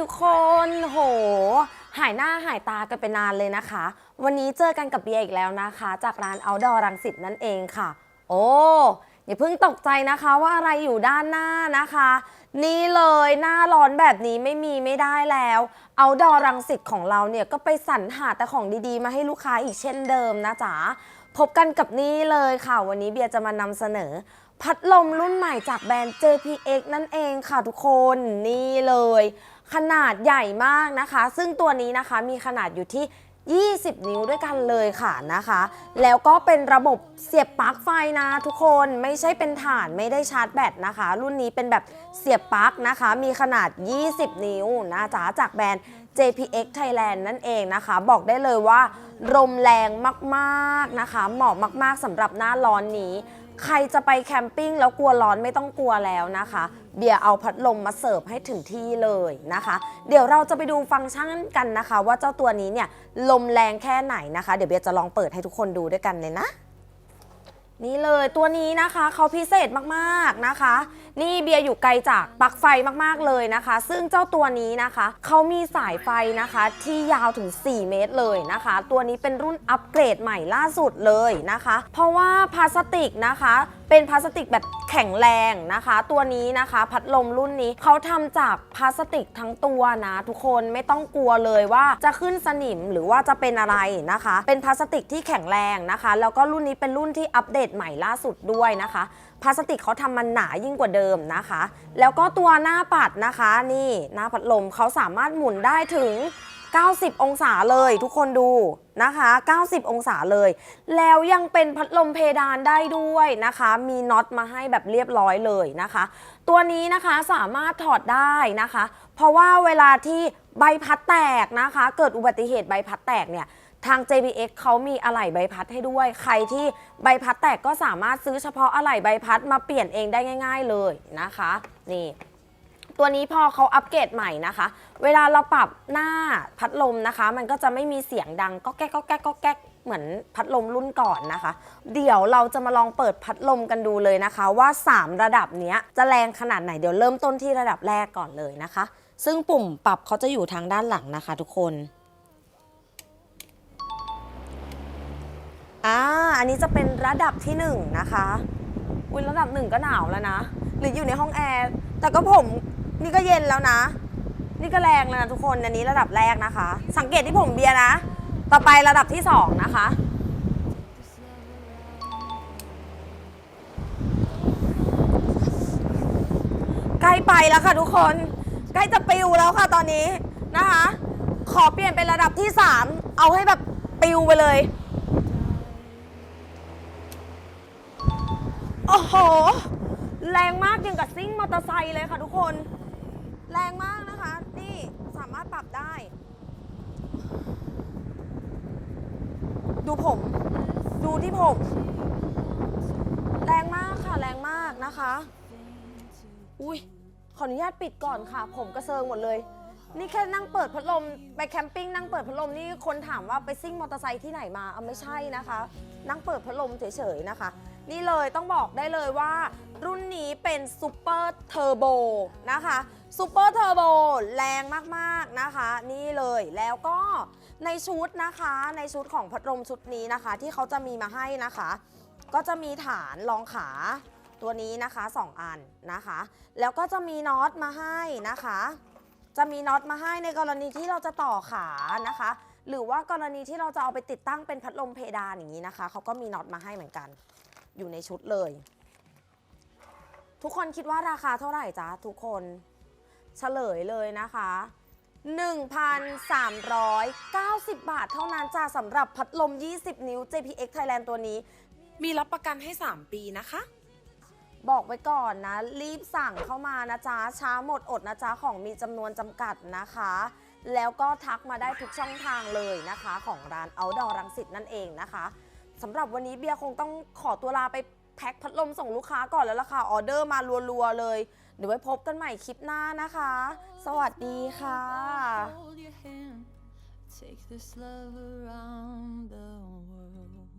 ทุกคนโห หายหน้าหายตากันไปนานเลยนะคะ วันนี้เจอกันกับเบียร์อีกแล้วนะคะ จากร้าน Outdoor รังสิตนั่นเองค่ะ โอ้อย่าเพิ่งตกใจนะคะว่าอะไรอยู่ด้านหน้านะคะ นี่เลยหน้าร้อนแบบนี้ไม่มีไม่ได้แล้ว Outdoor รังสิตของเราเนี่ยก็ไปสรรหาแต่ของดีๆ มาให้ลูกค้าอีกเช่นเดิมนะจ๊ะพบกันกับนี่เลยค่ะ วันนี้เบียร์จะมานำเสนอ พัดลมรุ่นใหม่จากแบรนด์ JPX นั่นเองค่ะทุกคนนี่เลย ขนาดใหญ่มากนะคะ ซึ่งตัวนี้นะคะมีขนาดอยู่ที่ 20 นิ้วด้วยกันเลยค่ะนะคะ แล้วก็เป็นระบบเสียบปลั๊กไฟนะทุกคนไม่ใช่เป็นฐานไม่ได้ชาร์จแบตนะคะ รุ่นนี้เป็นแบบเสียบปลั๊กนะคะ มีขนาด 20 นิ้วนะจ๊ะจากแบรนด์ JPX Thailand นั่นเองนะคะ บอกได้เลยว่าลมแรงมากๆนะคะ เหมาะมากๆสำหรับหน้าร้อนนี้ ใครจะไปแคมปิ้งแล้วกลัวร้อนไม่ต้องกลัวแล้วนะคะ เบียร์เอาพัดลมมาเสิร์ฟให้ถึงที่เลยนะคะ เดี๋ยวเราจะไปดูฟังก์ชันกันนะคะ ว่าเจ้าตัวนี้เนี่ยลมแรงแค่ไหนนะคะ เดี๋ยวเบียร์จะลองเปิดให้ทุกคนดูด้วยกันเลยนะ นี่เลยตัวนี้นะคะเขาพิเศษมากๆนะคะ นี่เบียร์อยู่ไกลจากปลั๊กไฟมากๆเลยนะคะ ซึ่งเจ้าตัวนี้นะคะเขามีสายไฟนะคะที่ยาวถึง 4 เมตรเลยนะคะ ตัวนี้เป็นรุ่นอัปเกรดใหม่ล่าสุดเลยนะคะ เพราะว่าพลาสติกนะคะ เป็นพลาสติกแบบ แข็งแรงนะคะ ตัวนี้นะคะ พัดลมรุ่นนี้เขาทำจากพลาสติกทั้งตัวนะ ทุกคนไม่ต้องกลัวเลยว่าจะขึ้นสนิมหรือว่าจะเป็นอะไรนะคะ เป็นพลาสติกที่แข็งแรงนะคะ แล้วก็รุ่นนี้เป็นรุ่นที่อัปเดตใหม่ล่าสุดด้วยนะคะพลาสติกเขาทำมันหนายิ่งกว่าเดิมนะคะ แล้วก็ตัวหน้าปัดนะคะ นี่หน้าพัดลมเขาสามารถหมุนได้ถึง 90 องศาเลยทุกคนดูนะคะ 90 องศาเลย แล้วยังเป็นพัดลมเพดานได้ด้วยนะคะ มีน็อตมาให้แบบเรียบร้อยเลยนะคะ ตัวนี้นะคะสามารถถอดได้นะคะ เพราะว่าเวลาที่ใบพัดแตกนะคะ เกิดอุบัติเหตุใบพัดแตกเนี่ยทาง JBX เขามีอะไหล่ใบพัดให้ด้วย ใครที่ใบพัดแตกก็สามารถซื้อเฉพาะอะไหล่ใบพัดมาเปลี่ยนเองได้ง่าย ๆเลยนะคะ นี่ ตัวนี้พอเขาอัปเกรดใหม่นะคะ เวลาเราปรับหน้าพัดลมนะคะ มันก็จะไม่มีเสียงดังก็แก๊กก็แก๊กก็แก๊กเหมือนพัดลมรุ่นก่อนนะคะ เดี๋ยวเราจะมาลองเปิดพัดลมกันดูเลยนะคะ ว่า 3 ระดับนี้จะแรงขนาดไหนเดี๋ยวเริ่มต้นที่ระดับแรกก่อนเลยนะคะ ซึ่งปุ่มปรับเขาจะอยู่ทางด้านหลังนะคะ ทุกคนอ่าอันนี้จะเป็นระดับที่หนึ่งนะคะอุ้ยระดับหนึ่งก็หนาวแล้วนะ หรืออยู่ในห้องแอร์แต่ก็ผม นี่ก็เย็นแล้วนะ นี่ก็แรงแล้วนะทุกคนอันนี้ระดับแรกนะคะ สังเกตที่ผมเบียร์นะ ต่อไประดับที่สองนะคะ ใกล้ไปแล้วค่ะทุกคน ใกล้จะปิวแล้วค่ะตอนนี้นะคะ ขอเปลี่ยนเป็นระดับที่3เอาให้แบบปิวไปเลยโอ้โห แรงมากยังกับซิ่งมอเตอร์ไซค์เลยค่ะทุกคน แรงมากนะคะ นี่สามารถปรับได้ ดูผม ดูที่ผม แรงมากค่ะ แรงมากนะคะ อุ้ยขออนุญาตปิดก่อนค่ะ ผมกระเซิงหมดเลย นี่แค่นั่งเปิดพัดลม ไปแคมปิ้งนั่งเปิดพัดลมนี่คนถามว่าไปซิ่งมอเตอร์ไซค์ที่ไหนมาเอาไม่ใช่นะคะ นั่งเปิดพัดลมเฉยๆนะคะ นี่เลยต้องบอกได้เลยว่า รุ่นนี้เป็นซูเปอร์เทอร์โบนะคะ ซูเปอร์เทอร์โบแรงมากๆนะคะ นี่เลยแล้วก็ในชุดนะคะในชุดของพัดลมชุดนี้นะคะ ที่เขาจะมีมาให้นะคะ ก็จะมีฐานรองขาตัวนี้นะคะ 2 อันนะคะ แล้วก็จะมีน็อตมาให้นะคะ จะมีน็อตมาให้ในกรณีที่เราจะต่อขานะคะ หรือว่ากรณีที่เราจะเอาไปติดตั้งเป็นพัดลมเพดานอย่างนี้นะคะเขาก็มีน็อตมาให้เหมือนกัน อยู่ในชุดเลย ทุกคนคิดว่าราคาเท่าไหร่จ๊ะทุกคน เฉลยเลยนะคะ 1,390 บาทเท่านั้นจ้าสำหรับพัดลม 20 นิ้ว JPX Thailand ตัวนี้ มีรับประกันให้ 3 ปีนะคะ บอกไว้ก่อนนะ รีบสั่งเข้ามานะจ๊ะ ช้าหมดอดนะจ๊ะ ของมีจำนวนจำกัดนะคะ แล้วก็ทักมาได้ทุกช่องทางเลยนะคะ ของร้านเอาดอรังสิตนั่นเองนะคะสำหรับวันนี้เบียร์คงต้องขอตัวลาไป แพ็คพัดลมส่งลูกค้าก่อนแล้วล่ะค่ะออเดอร์มารัวๆเลย เดี๋ยวไว้พบกันใหม่คลิปหน้านะคะ สวัสดีค่ะ take this love around the world.